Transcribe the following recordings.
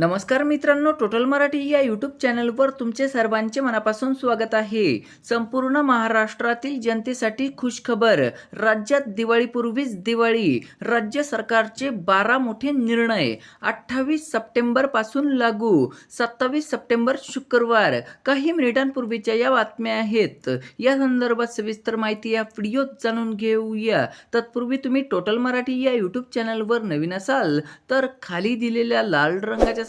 नमस्कार मित्रांनो टोटल मराठी या यूट्यूब चॅनलवर तुमचे सर्वांचे मनापासून स्वागत आहे. संपूर्ण महाराष्ट्रातील जनतेसाठी खुशखबर राज्यात दिवाळीपूर्वीच दिवाळी राज्य सरकारचे बारा मोठे निर्णय अठ्ठावीस सप्टेंबरपासून लागू सत्तावीस सप्टेंबर शुक्रवार काही मिनिटांपूर्वीच्या या बातम्या आहेत. या संदर्भात सविस्तर माहिती या व्हिडिओत जाणून घेऊया. तत्पूर्वी तुम्ही टोटल मराठी या यूट्यूब चॅनलवर नवीन असाल तर खाली दिलेल्या लाल रंगाच्या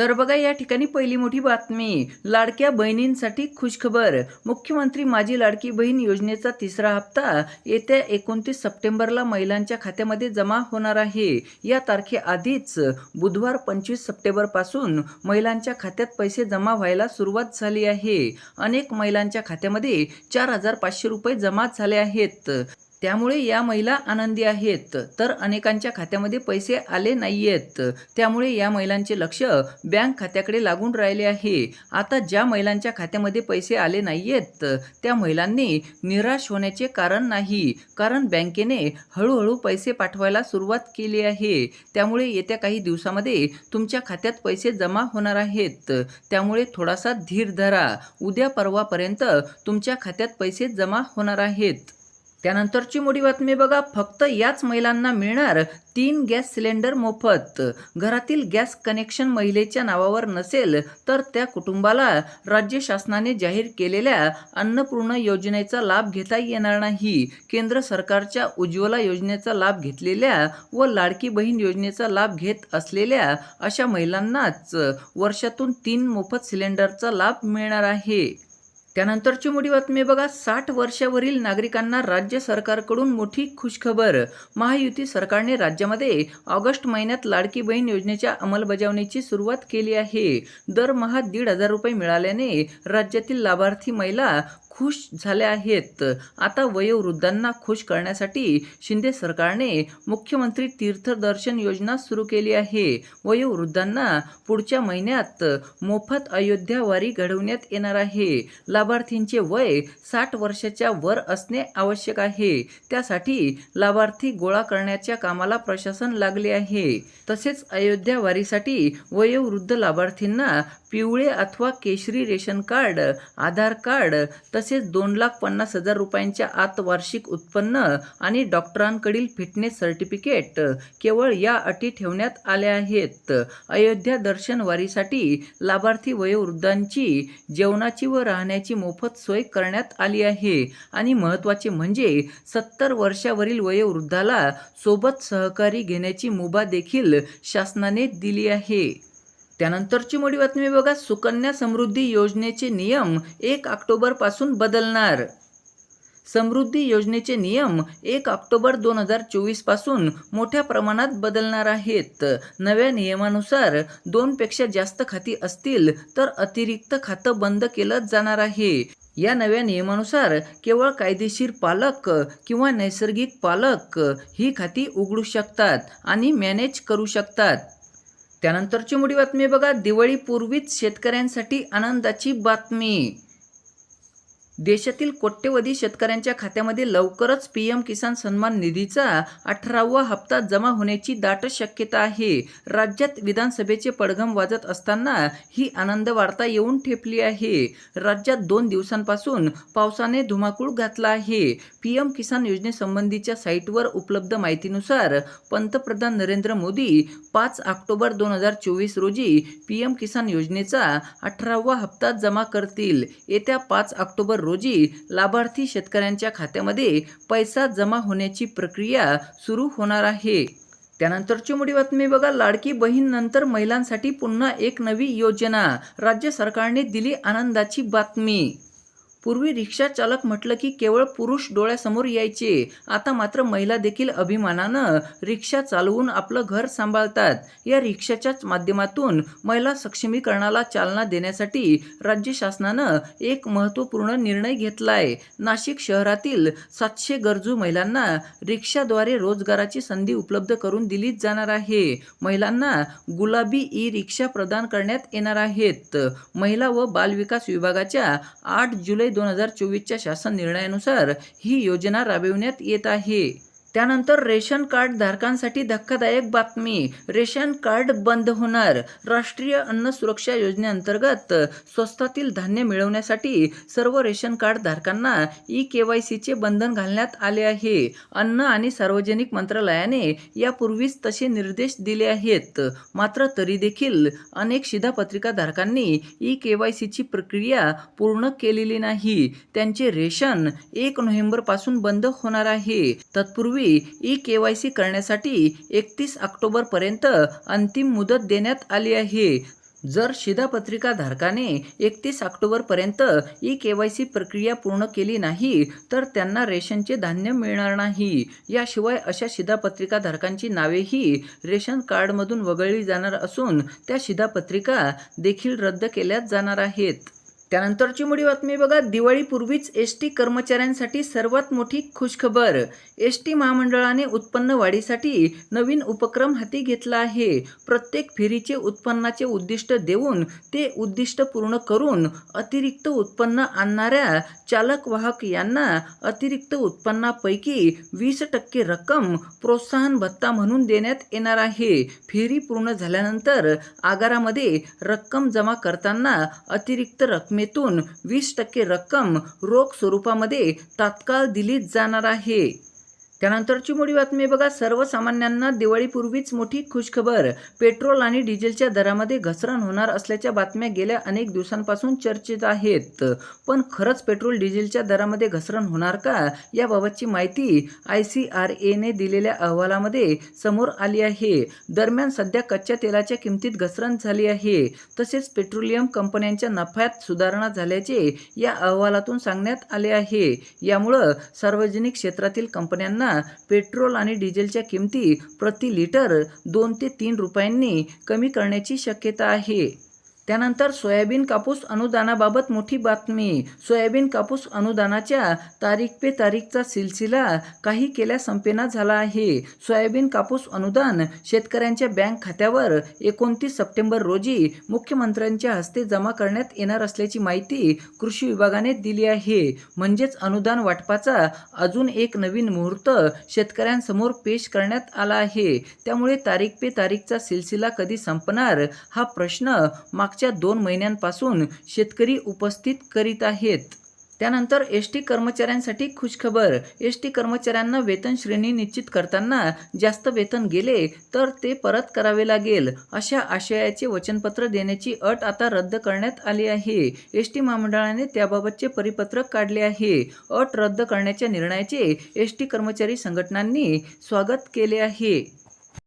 तर बघा या ठिकाणी पहिली मोठी बातमी. लाडक्या बहिणींसाठी खुशखबर. मुख्यमंत्री माझी लाडकी बहीण योजनेचा तिसरा हप्ता येत्या एकोणतीस सप्टेंबरला महिलांच्या खात्यामध्ये जमा होणार आहे. या तारखेआधीच बुधवार पंचवीस सप्टेंबरपासून महिलांच्या खात्यात पैसे जमा व्हायला सुरुवात झाली आहे. अनेक महिलांच्या खात्यामध्ये चार हजार पाचशे रुपये जमा झाले आहेत. त्यामुळे या महिला आनंदी आहेत. तर अनेकांच्या खात्यामध्ये पैसे आले नाहीयेत. त्यामुळे या महिलांचे लक्ष बँक खात्याकडे लागून राहिले आहे. आता ज्या महिलांच्या खात्यामध्ये पैसे आले नाहीयेत त्या महिलांनी निराश होण्याचे कारण नाही. कारण बँकेने हळूहळू पैसे पाठवायला सुरुवात केली आहे. त्यामुळे येत्या काही दिवसामध्ये तुमच्या खात्यात पैसे जमा होणार आहेत. त्यामुळे थोडासा धीर धरा. उद्या परवापर्यंत तुमच्या खात्यात पैसे जमा होणार आहेत. त्यानंतरची मोठी बातमी बघा फक्त याच महिलांना मिळणार तीन गॅस सिलेंडर मोफत. घरातील गॅस कनेक्शन महिलेच्या नावावर नसेल तर त्या कुटुंबाला राज्य शासनाने जाहीर केलेल्या अन्नपूर्ण योजनेचा लाभ घेता येणार नाही. केंद्र सरकारच्या उज्ज्वला योजनेचा लाभ घेतलेल्या व लाडकी बहीण योजनेचा लाभ घेत असलेल्या अशा महिलांनाच वर्षातून तीन मोफत सिलेंडरचा लाभ मिळणार आहे. त्यानंतरची मोठी बातमी बघा. साठ वर्षावरील नागरिकांना राज्य सरकारकडून मोठी खुशखबर. महायुती सरकारने राज्यामध्ये ऑगस्ट महिन्यात लाडकी बहीण योजनेच्या अंमलबजावणीची सुरुवात केली आहे. दरमहा दीड हजार रुपये मिळाल्याने राज्यातील लाभार्थी महिला खुश झाल्या आहेत. आता वयोवृद्धांना खुश करण्यासाठी शिंदे सरकारने मुख्यमंत्री तीर्थदर्शन योजना सुरू केली आहे. वयोवृद्धांना पुढच्या महिन्यात मोफत अयोध्या वारी घडवण्यात येणार आहे. लाभार्थींचे वय साठ वर्षाच्या वर असणे आवश्यक आहे. त्यासाठी लाभार्थी गोळा करण्याच्या कामाला प्रशासन लागले आहे. तसेच अयोध्या वारीसाठी वयोवृद्ध लाभार्थींना पिवळे अथवा केशरी रेशन कार्ड आधार कार्ड तसेच तसेच दोन लाख पन्नास हजार रुपयांच्या आत वार्षिक उत्पन्न आणि डॉक्टरांकडील फिटनेस सर्टिफिकेट केवळ या अटी ठेवण्यात आल्या आहेत. अयोध्या दर्शन वारीसाठी लाभार्थी वयोवृद्धांची जेवणाची व राहण्याची मोफत सोय करण्यात आली आहे. आणि महत्त्वाचे म्हणजे सत्तर वर्षावरील वयोवृद्धाला सोबत सहकारी घेण्याची मुभा देखील शासनाने दिली आहे. त्यानंतरची मोठी बातमी बघा सुकन्या समृद्धी योजनेचे नियम एक ऑक्टोबरपासून बदलणार. समृद्धी योजनेचे नियम एक ऑक्टोबर दोन हजार चोवीसपासून मोठ्या प्रमाणात बदलणार आहेत. नव्या नियमानुसार दोनपेक्षा जास्त खाती असतील तर अतिरिक्त खातं बंद केलं जाणार आहे. या नव्या नियमानुसार केवळ कायदेशीर पालक किंवा नैसर्गिक पालक ही खाती उघडू शकतात आणि मॅनेज करू शकतात. त्यानंतरची मोठी बातमी बघा. दिवाळीपूर्वीच शेतकऱ्यांसाठी आनंदाची बातमी. देशातील कोट्यवधी शेतकऱ्यांच्या खात्यामध्ये लवकरच पी एम किसान सन्मान निधीचा अठरावा हप्ता जमा होण्याची दाट शक्यता आहे. राज्यात विधानसभेचे पडघम वाजत असताना ही आनंद वार्ता येऊन ठेपली आहे. राज्यात दोन दिवसांपासून पावसाने धुमाकूळ घातला आहे. पी एम किसान योजनेसंबंधीच्या साईटवर उपलब्ध माहितीनुसार पंतप्रधान नरेंद्र मोदी पाच ऑक्टोबर दोन हजार चोवीस रोजी पी एम किसान योजनेचा अठरावा हप्ता जमा करतील. येत्या पाच ऑक्टोबर रोजी लाभार्थी शेतकऱ्यांच्या खात्यामध्ये पैसा जमा होण्याची प्रक्रिया सुरू होणार आहे. त्यानंतरची मोठी बातमी बघा. लाडकी बहीण नंतर महिलांसाठी पुन्हा एक नवी योजना. राज्य सरकारने दिली आनंदाची बातमी. पूर्वी रिक्षा चालक म्हटलं की केवळ पुरुष डोळ्यासमोर यायचे. आता मात्र महिला देखील अभिमानानं रिक्षा चालवून आपलं घर सांभाळतात. या रिक्षाच्याच माध्यमातून महिला सक्षमीकरणाला चालना देण्यासाठी राज्य शासनानं एक महत्त्वपूर्ण निर्णय घेतलाय. नाशिक शहरातील सातशे गरजू महिलांना रिक्षाद्वारे रोजगाराची संधी उपलब्ध करून दिली जाणार आहे. महिलांना गुलाबी ई रिक्षा प्रदान करण्यात येणार आहेत. महिला व बालविकास विभागाच्या आठ जुलै दोन हजार चोवीसच्या शासन निर्णयानुसार ही योजना राबविण्यात येत आहे. त्यानंतर रेशन कार्ड धारकांसाठी धक्कादायक बातमी. रेशन कार्ड बंद होणार. राष्ट्रीय अन्न सुरक्षा योजनेअंतर्गत स्वस्तातील धान्य मिळवण्यासाठी सर्व रेशन कार्ड धारकांना ई के वाय सीचे बंधन घालण्यात आले आहे. अन्न आणि सार्वजनिक मंत्रालयाने यापूर्वीच तसे निर्देश दिले आहेत. मात्र तरी देखील अनेक शिधापत्रिका धारकांनी ई के वाय सीची प्रक्रिया पूर्ण केलेली नाही. त्यांचे रेशन एक नोव्हेंबरपासून बंद होणार आहे. तत्पूर्वी ई के वाय सी करण्यासाठी एकतीस ऑक्टोबरपर्यंत अंतिम मुदत देण्यात आली आहे. जर शिधापत्रिका धारकाने एकतीस ऑक्टोबरपर्यंत ई के वाय सी प्रक्रिया पूर्ण केली नाही तर त्यांना रेशनचे धान्य मिळणार नाही. याशिवाय अशा शिधापत्रिका धारकांची नावेही रेशन कार्डमधून वगळली जाणार असून त्या शिधापत्रिका देखील रद्द केल्या जाणार आहेत. त्यानंतरची मोठी बातमी बघा. दिवाळीपूर्वीच एस टी कर्मचाऱ्यांसाठी सर्वात मोठी खुशखबर. एस टी महामंडळाने उत्पन्न वाढीसाठी नवीन उपक्रम हाती घेतला आहे. प्रत्येक फेरीचे उत्पन्नाचे उद्दिष्ट देऊन ते उद्दिष्ट पूर्ण करून अतिरिक्त उत्पन्न आणणाऱ्या चालक वाहक यांना अतिरिक्त उत्पन्नापैकी वीस टक्के रक्कम प्रोत्साहन भत्ता म्हणून देण्यात येणार आहे. फेरी पूर्ण झाल्यानंतर आगारामध्ये रक्कम जमा करताना अतिरिक्त रकमे रकमेतून वीस टक्के रक्कम रोख स्वरूपामध्ये तात्काळ दिली जाणार आहे. त्यानंतरची मोठी बातमी बघा. सर्वसामान्यांना दिवाळीपूर्वीच मोठी खुशखबर. पेट्रोल आणि डिझेलच्या दरामध्ये घसरण होणार असल्याच्या बातम्या गेल्या अनेक दिवसांपासून चर्चेत आहेत. पण खरंच पेट्रोल डिझेलच्या दरामध्ये घसरण होणार का? याबाबतची माहिती आय सी आर एने दिलेल्या अहवालामध्ये समोर आली आहे. दरम्यान सध्या कच्च्या तेलाच्या किमतीत घसरण झाली आहे. तसेच पेट्रोलियम कंपन्यांच्या नफ्यात सुधारणा झाल्याचे या अहवालातून सांगण्यात आले आहे. यामुळं सार्वजनिक क्षेत्रातील कंपन्यांना पेट्रोल आणि डिझेलच्या किमती प्रति लिटर दोन ते तीन रुपयांनी कमी करण्याची शक्यता आहे. त्यानंतर सोयाबीन कापूस अनुदानाबाबत मोठी बातमी. सोयाबीन कापूस अनुदानाच्या तारीख पे तारीखचा सिलसिला काही केल्या संपेना झाला आहे. सोयाबीन कापूस अनुदान शेतकऱ्यांच्या बँक खात्यावर एकोणतीस सप्टेंबर रोजी मुख्यमंत्र्यांच्या हस्ते जमा करण्यात येणार असल्याची माहिती कृषी विभागाने दिली आहे. म्हणजेच अनुदान वाटपाचा अजून एक नवीन मुहूर्त शेतकऱ्यांसमोर पेश करण्यात आला आहे. त्यामुळे तारीख पे तारीखचा सिलसिला कधी संपणार हा प्रश्न मागच्या दोन महिन्यांपासून शेतकरी उपस्थित करीत आहेत. त्यानंतर एस टी कर्मचाऱ्यांसाठी खुशखबर. एस टी कर्मचाऱ्यांना वेतन श्रेणी निश्चित करताना जास्त वेतन गेले तर ते परत करावे लागेल अशा आशयाचे वचनपत्र देण्याची अट आता रद्द करण्यात आली आहे. एस टी महामंडळाने त्याबाबतचे परिपत्रक काढले आहे. अट रद्द करण्याच्या निर्णयाचे एस टी कर्मचारी संघटनांनी स्वागत केले आहे.